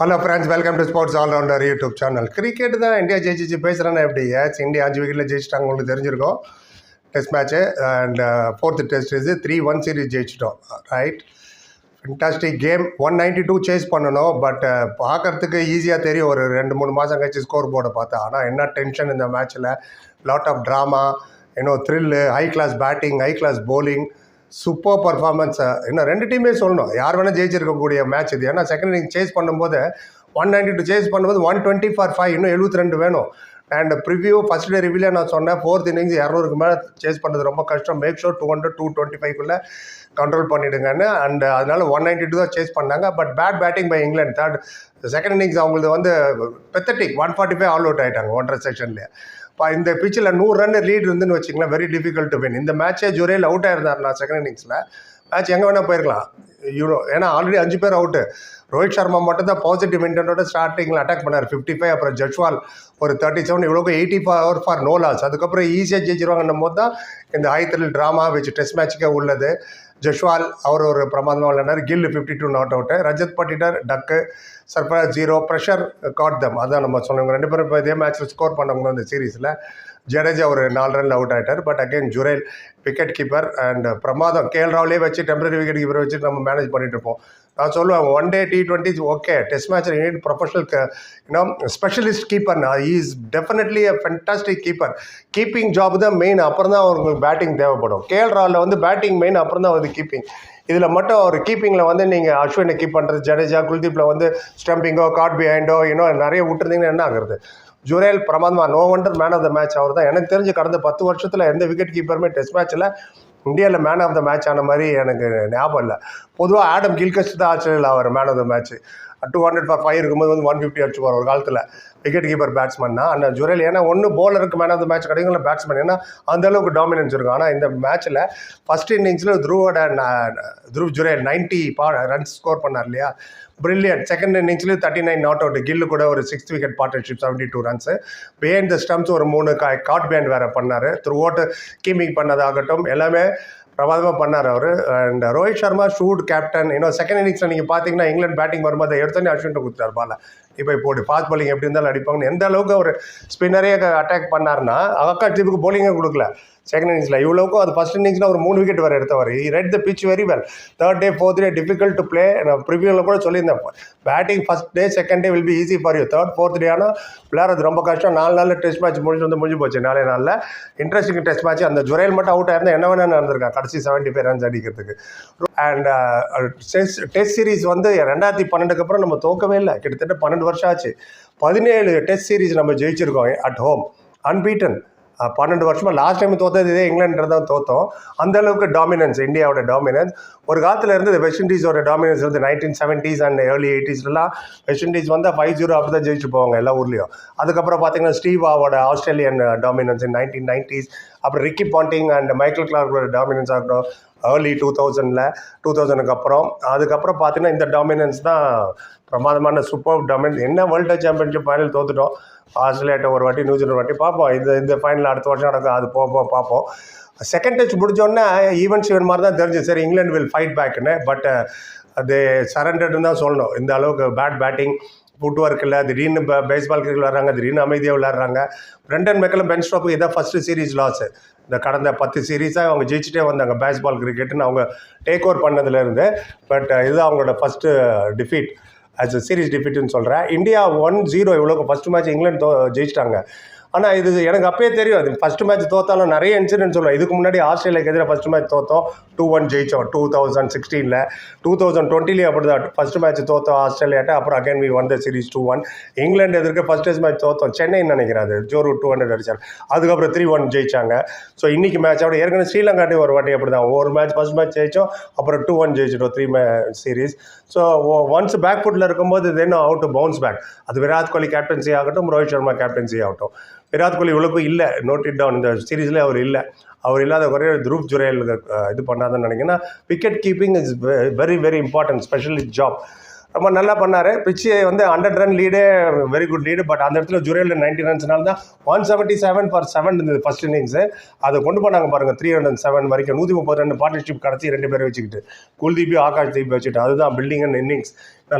Hello friends welcome to sports allrounder YouTube channel cricket தான் India ஜெயிச்சிச்சு. பேசுகிறேன்னா எப்படி? ஏச் இந்தியா அஞ்சு விக்கெட்டில் ஜெயிச்சிட்டாங்க. உங்களுக்கு தெரிஞ்சிருக்கோம். Test match and fourth test இது த்ரீ ஒன் சீரிஸ் ஜெயிச்சிட்டோம். Right fantastic game one ninety two chase பண்ணணும் பட் uh, பார்க்கறதுக்கு ஈஸியாக தெரியும். ஒரு ரெண்டு மூணு மாதம் கழிச்சு ஸ்கோர் போர்டை பார்த்தா. ஆனால் என்ன டென்ஷன் இந்த மேட்ச்சில் லாட் ஆஃப் ட்ராமா இன்னும் thrill high class batting high class bowling super பர்ஃபார்மன்ஸை இன்னும் ரெண்டு டீமே சொல்லணும். யார் வேணால் ஜெயிச்சிருக்கக்கூடிய மேட்ச் இது. ஏன்னா செகண்ட் இன்னிங் சேஸ் பண்ணும்போது ஒன் நைன்டி டூ சேஸ் பண்ணும்போது ஒன் டுவெண்ட்டி ஃபார் ஃபைவ் இன்னும் எழுபத்தி ரெண்டு வேணும். அண்ட் ப்ரிவியூ ஃபஸ்ட் டே ரிவ்யூவில் நான் சொன்னேன். ஃபோர்த் இன்னிங்ஸ் இரநூறுக்கு மேலே சேஸ் பண்ணுறது ரொம்ப கஷ்டம். Make sure two hundred two twenty ஃபைவ்க்குள்ளே control பண்ணிவிடுங்கன்னு அண்ட் அதனால் ஒன் நைன்டி டூ தான் சேஸ் பண்ணாங்க. But bat batting by England third second innings அவங்களுக்கு வந்து pathetic one forty five all out ஆகிட்டாங்க ஒன்றரை செக்ஷன்லேயே இப்போ இந்த பிச்சில் நூறு ரன் லீட் இருந்துன்னு வச்சிங்களேன் வெரி டிஃபிகல்ட் டு வின் இந்த மேட்சே ஜுரேல் அவுட் ஆயிருந்தார் நான் செகண்ட் இன்னிங்ஸில் மேட்ச் எங்கே வேணால் போயிருக்கலாம். யூனோ ஏன்னா ஆல்ரெடி அஞ்சு பேர் அவுட்டு ரோஹித் சர்மா மட்டும் தான் பாசிட்டிவ் இன்டென்டோட ஸ்டார்டிங்கில் அட்டாக் பண்ணார். ஃபிஃப்டி ஃபைவ் அப்புறம் ஜட்வால் ஒரு thirty seven இவ்வளோக்கு eighty four for no loss அதுக்கப்புறம் ஈஸியாக ஜெயிச்சிருவாங்கன்னும் போது தான் இந்த ஹை ட்ராமா வச்சு டெஸ்ட் மேட்ச்சுக்கே உள்ளது. ஜஷ்வால் அவர் ஒரு பிரமாதமாக விளையாடினார். Gill fifty two not out Rajat Patidar. Duck Sarfaraz zero pressure got them அதான் நம்ம சொன்னவங்க ரெண்டு பேரும் இப்போ இதே மேட்ச்சில் ஸ்கோர் பண்ணவங்க இந்த சீரீஸில் ஜடேஜா ஒரு நாலு ரன் அவுட் ஆகிட்டார் but again Jurel wicket keeper and பிரமாதம். கேஎல் ராவ்லேயே வச்சு டெம்பரரி விக்கெட் கீப்பரை வச்சு நம்ம மேனேஜ் பண்ணிட்டு இருப்போம். நான் சொல்லுவேன் one day T twenty okay test match unit professional you know specialist keeper is definitely a fantastic keeper keeping job தான் மெயின் அப்புறம் தான் அவங்களுக்கு பேட்டிங் தேவைப்படும். கேஎல் ராவில் வந்து பேட்டிங் மெயின் அப்புறம் தான் வந்து கீப்பிங் இதில் மட்டும் ஒரு கீப்பிங்கில் வந்து நீங்கள் அஸ்வினை கீப் பண்ணுறது ஜடேஜா குல்தீப்பில் வந்து ஸ்டம்பிங்கோ காட் பிஹைண்டோ இன்னும் நிறைய விட்டுருந்தீங்கன்னா என்ன ஆகுறது? Jurel பிரமாத்மா no wonder man of the match அவர் தான் எனக்கு தெரிஞ்சு கடந்த பத்து வருஷத்தில் எந்த விக்கெட் கீப்பருமே டெஸ்ட் மேட்ச்சில் இந்தியாவில் மேன் ஆஃப் த மேட்ச் ஆன மாதிரி எனக்கு ஞாபகம் இல்லை. பொதுவாக ஆடம் கில்கஸ்ட் தான் ஆஸ்திரேலியாவில் அவர் man of the match two hundred for five இருக்கும்போது வந்து ஒன் ஃபிஃப்டி அடிச்சு ஒரு காலத்தில். விக்கெட் கீப்பர் பேட்ஸ்மேன்னா அந்த ஜுரேல் ஏன்னா ஒன்று bowler-க்கு மேன் ஆஃப் த மேட்ச் கிடைக்கும் இல்லை பேட்ஸ்மேன் ஏன்னா அந்த அளவுக்கு டாமினன்ஸ் இருக்கும். ஆனால் இந்த மேட்ச்சில் ஃபர்ஸ்ட் இன்னிங்ஸில் த்ருவோட த்ருவ் ஜுரேல் நைன்ட்டி பா ரன்ஸ் ஸ்கோர் பண்ணார் இல்லையா? Brilliant second இன்னிங்ஸ்லேயும் thirty nine not out Gill கூட ஒரு sixth wicket partnership seventy two runs behind the stumps ஒரு மூணு கா காட் பேண்ட் வேறு பண்ணார். த்ரூ அவுட் கீமிங் பண்ணதாகட்டும் எல்லாமே பிரமாதமாக பண்ணார் அவர். அண்ட் ரோஹித் சர்மா ஷூட் கேப்டன் இன்னும் செகண்ட் இன்னிங்ஸில் நீங்கள் பார்த்தீங்கன்னா இங்கிலாந்து பேட்டிங் வரும்போது எடுத்தோன்னே அஸ்வின்ட்ட கொடுத்தார் பால இப்போ போட்டு ஃபாஸ்ட் பாலிங் எப்படி இருந்தாலும் அடிப்பாங்கன்னு எந்த அளவுக்கு அவர் ஸ்பின்னரே அட்டாக் பண்ணார்னா அக்கா தீபுக்கு போலிங்கே கொடுக்கல. செகண்ட் இன்னிங்ஸில் இவ்வளோக்கும் அது ஃபஸ்ட் இன்னிங்ஸில் ஒரு மூணு விக்கெட் வர எடுத்தவர். He read the pitch very well third day fourth day difficult to play நான் ப்ரிவியூவில் கூட சொல்லியிருந்தேன். Batting first day second day will be easy for you third fourth day ஆனால் விளையாடுறது ரொம்ப கஷ்டம். நாலு நாளில் டெஸ்ட் மேட்ச் முடிஞ்சு வந்து முடிஞ்சு போச்சு. நாலே நாளில் இன்ட்ரெஸ்டிங் டெஸ்ட் மேட்ச் அந்த ஜுரேல் மட்டும் அவுட் ஆயிருந்தா என்ன வேணால் நடந்திருக்கா கடைசி செவன்ட்டி ஃபைவ் ரன்ஸ் அடிக்கிறதுக்கு. அண்ட் டெஸ்ட் டெஸ்ட் சீரிஸ் வந்து ரெண்டாயிரத்தி பன்னெண்டுக்கு அப்புறம் நம்ம தோக்கவே இல்லை. கிட்டத்தட்ட பன்னெண்டு வருஷம் ஆச்சு பதினேழு டெஸ்ட் சீரிஸ் நம்ம ஜெயிச்சிருக்கோம் அட் ஹோம் அன்பீட்டன் பன்னெண்டு வருஷமாக லாஸ்ட் டைம் தோத்தது இதே இங்கிலாந்து தான் தோத்தோம் அந்த அளவுக்கு டாமினன்ஸ் இந்தியாவோட டாமினன்ஸ் ஒரு காலத்தில் இருந்து வெஸ்ட் இண்டீஸோட டாமினன்ஸ் வந்து நைன்டீன் செவன்டீஸ் அண்ட் ஏர்லி எயிட்டிஸ்லாம் வெஸ்ட் இண்டீஸ் வந்து ஃபைவ் ஜீரோ அப்படி தான் ஜெயிச்சு போவாங்க எல்லா ஊர்லேயும் அதுக்கப்புறம் பார்த்தீங்கன்னா ஸ்டீவாவோட Australian dominance in nineteen nineties அப்புறம் ரிக்கி பாண்டிங் அண்ட் மைக்கேல் கிளார்க்கோட டாமினன்ஸ் ஆகட்டும் ஏர்லி டூ தௌசண்டில் டூ தௌசண்ட்க்கு அப்புறம். அதுக்கப்புறம் பார்த்தீங்கன்னா இந்த டாமினன்ஸ் தான் பிரமாதமான சூப்பர் டாமினன்ஸ் என்ன வேர்ல்டு சாம்பியன்ஷிப் ஃபைனல் தோத்துட்டோம்? ஆஸ்திரேலியாட்ட ஒரு வாட்டி நியூசிலாந்து வாட்டி பார்ப்போம். இந்த இந்த ஃபைனல் அடுத்த வருஷம் நடக்கும். அது போப்போம் பார்ப்போம். செகண்ட் டெஸ்ட் முடிஞ்சோடனே ஈவன் சிவன் மாதிரி தான் தெரிஞ்சு சரி இங்கிலாந்து வில் ஃபைட் பேக்குன்னு பட் அது சரண்டர்னு தான் சொல்லணும். இந்த அளவுக்கு பேட் பேட்டிங் ஃபுட் ஒர்க் இல்லை திடீர்னு பேஸ்பால் கிரிக்கெட் விளாட்றாங்க திடீர்னு அமைதியாக விளாட்றாங்க ரெண்டன் மெக்கலம் பென் ஸ்டாப்பு இதான் ஃபஸ்ட்டு சீரிஸ் லாஸு இந்த கடந்த பத்து சீரீஸாக அவங்க ஜெயிச்சுட்டே வந்தாங்க பேஸ்பால் கிரிக்கெட்டுன்னு அவங்க டேக் ஓவர் பண்ணதுலேருந்து. பட் இது அவங்களோட first defeat as a series டிஃபீட்னு சொல்கிறேன் இந்தியா ஒன் ஜீரோ இவ்வளோக்கு ஃபஸ்ட்டு மேட்ச் இங்கிலாந்து ஜெயிச்சிட்டாங்க. ஆனால் இது எனக்கு அப்பயே தெரியும். அது ஃபஸ்ட்டு மேட்ச் தோத்தாலும் நிறைய இன்சிடென்ட் சொல்லுவேன் இதுக்கு முன்னாடி ஆஸ்திரேலியாக்கு எதிராக ஃபஸ்ட்டு மேட்ச் தோத்தோம். டூ ஒன் ஜெயித்தோம் டூ தௌசண்ட் சிக்ஸ்டீனில் டூ தௌசண்ட் டுவெண்ட்டிலேயே அப்படி தான் ஃபஸ்ட் மேட்ச் தோத்தோம் ஆஸ்திரேலியாட்ட. அப்புறம் அகைன் வி வந்த சீரிஸ் டூ ஒன் இங்கிலாந்து எதிர்க்க ஃபஸ்ட் டெஸ்ட் மேட்ச் தோத்தோம். சென்னைன்னு நினைக்கிறேன் அது? ஜோரு டூ ஹண்ட்ரட் அடிச்சாங்க. அதுக்கப்புறம் த்ரீ ஒன் ஜெயிச்சாங்க. ஸோ இன்றைக்கி மேட்சோட ஏற்கனவே ஸ்ரீலங்காட்டையும் ஒரு வாட்டி அப்படி தான் ஒரு மேட்ச் ஃபஸ்ட் மேட்ச் ஜெயிச்சோம். அப்புறம் டூ ஒன் ஜெயிச்சிட்டோம். த்ரீ மே சீரிஸ் ஸோ ஒன்ஸ் பேக் ஃபுட்டில் இருக்கும்போது தென் அவுட் பவுன்ஸ் பேக் அது விராட் கோலி கேப்டன்சி ஆகட்டும் ரோஹித் சர்மா கேப்டன்சி ஆகட்டும். விராட் கோலி இவ்வளோக்கும் இல்லை. நோட் இட் டவுன் இந்த சீரீஸில் அவர் இல்லை. அவர் இல்லாத குறைய துருவ் ஜுரேல் இது பண்ணாதுன்னு நினைக்கிறேன்னா wicket keeping is very very important specially job ரொம்ப நல்லா பண்ணார். பிச்சு வந்து ஹண்ட்ரட் ரன் லீடே வெரி குட் லீடு பட் அந்த இடத்துல ஜுரேலில் நைன்டி ரன்ஸ்னால தான் one seventy seven for seven இருந்தது ஃபஸ்ட் இன்னிங்ஸு அதை கொண்டு போனாங்க பாருங்கள் த்ரீ ஹண்ட்ரட் செவன் வரைக்கும். நூற்றி முப்பது ரெண்டு பார்ட்னர்ஷிப் கிடச்சி ரெண்டு பேரும் வச்சுக்கிட்டு. குல்தீபி ஆகாஷ் தீப் வச்சுட்டு. அதுதான் பில்டிங் அண்ட் இன்னிங்ஸ்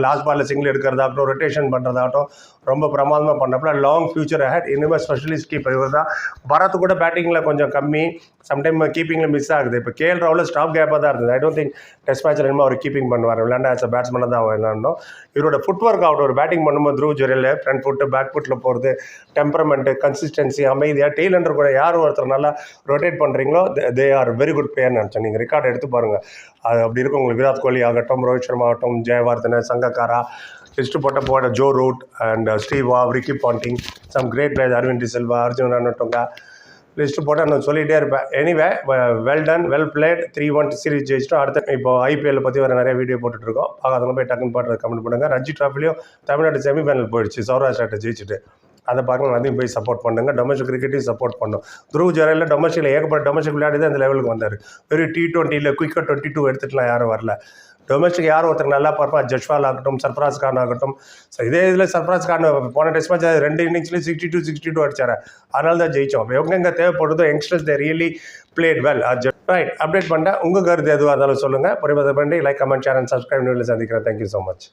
லாஸ்ட் பாலில் சிங்கிள் எடுக்கிறதாகட்டும் ரொட்டேஷன் பண்ணுறதாகட்டும் ரொம்ப பிரமாதமாக பண்ணப்பல லாங் ஃபியூச்சர் ஹேட் இனிமேல் ஸ்பெஷலிஸ்ட் கீப்பர் இவர் தான் பரத் கூட பேட்டிங்கில் கொஞ்சம் கம்மி. சம்டைம் கீப்பிங்கில் மிஸ் ஆகுது. இப்போ கேஎல் ராவில் ஸ்டாப் கேப்பாக தான் இருந்தது. ஐ டோன்ட் திங்க் டெஸ்ட் மேட்ச்சில் இனிமேல் அவர் கீப்பிங் பண்ணுவார். விளையாண்டா ஆஸ் அ பேட்ஸ்மேனாக தான் விளையாண்டோம் இவரோட ஃபுட் ஒர்க் ஆகட்டும் ஒரு பேட்டிங் பண்ணும்போது Dhruv Jurel front foot back ஃபுட்டில் போகிறது டெம்பரமெண்ட்டு கன்சிஸ்டன்சி அமைதியாக டெய்லண்டர் கூட யார் ஒருத்தர் நல்லா ரொட்டேட் பண்ணுறீங்களோ தே ஆர் வெரி குட் பிளேயர்னு நினச்சேன். நீங்கள் ரெக்கார்டு எடுத்து பாருங்கள் அது அப்படி இருக்கும். உங்களுக்கு விராட் கோலி ஆகட்டும் ரோஹித் சர்மா ஆகட்டும் ஜெயவர்தன சங்கக்காரா லிஸ்ட்டு போட்ட போட Joe Root and uh, Steve Waugh Ricky Ponting some great player Aravind Silva Arjuna Ranatunga list போட்டு நான் சொல்லிகிட்டே இருப்பேன். Anyway well done well played three one series ஜெயிச்சிட்டோம். அடுத்த இப்போ ஐபிஎல் பற்றி வர நிறைய வீடியோ போட்டுட்ருக்கோம். பார்க்காதவங்க போய் டக்குன்னு பாட்டு கமெண்ட் பண்ணுங்கள் ரஞ்சி ட்ராஃபிலையும் தமிழ்நாடு செமிஃபைனல் போயிடுச்சு. சௌராஷ்டிராட்ட ஜெயிச்சுட்டு. அதை பார்க்கணும் அதையும் போய் சப்போர்ட் பண்ணுங்க. டொமஸ்டிக் கிரிக்கெட்டையும் சப்போர்ட் பண்ணும். துருவ் ஜெரலில் டொமஸ்டிக்கில் ஏகப்பட்ட டொமஸ்டிக் விளையாடி தான் இந்த லெவலுக்கு வந்தார். வெறும் டி டுவெண்ட்டியில் குயிக்காக டுவெண்ட்டி டூ எடுத்துட்டுலாம் யாரும் வரல. டொமஸ்டிக் யார் ஒருத்தர் நல்லா பர்ஃபார் ஜஷ்வால் ஆகட்டும் சர்ஃபராஸ் கான் ஆகட்டும். ஸோ இதே இதில் சர்ஃபராஸ் கான் போன டெஸ்ட் மேட்ச் ரெண்டு இன்னிங்ஸ்லேயும் சிக்ஸ்டி டூ சிக்ஸ்டி டூ அடிச்சார். அதனால தான் ஜெயிச்சோம் எங்கெங்கே தேவைப்படுதோ youngsters they really played well right update பண்ணிட்டேன் உங்கள் கருத்து எதுவாக இருந்தாலும் சொல்லுங்கள் பரிபதை பண்ணி like comment share and subscribe நியூவில் சந்திக்கிறேன். Thank you so much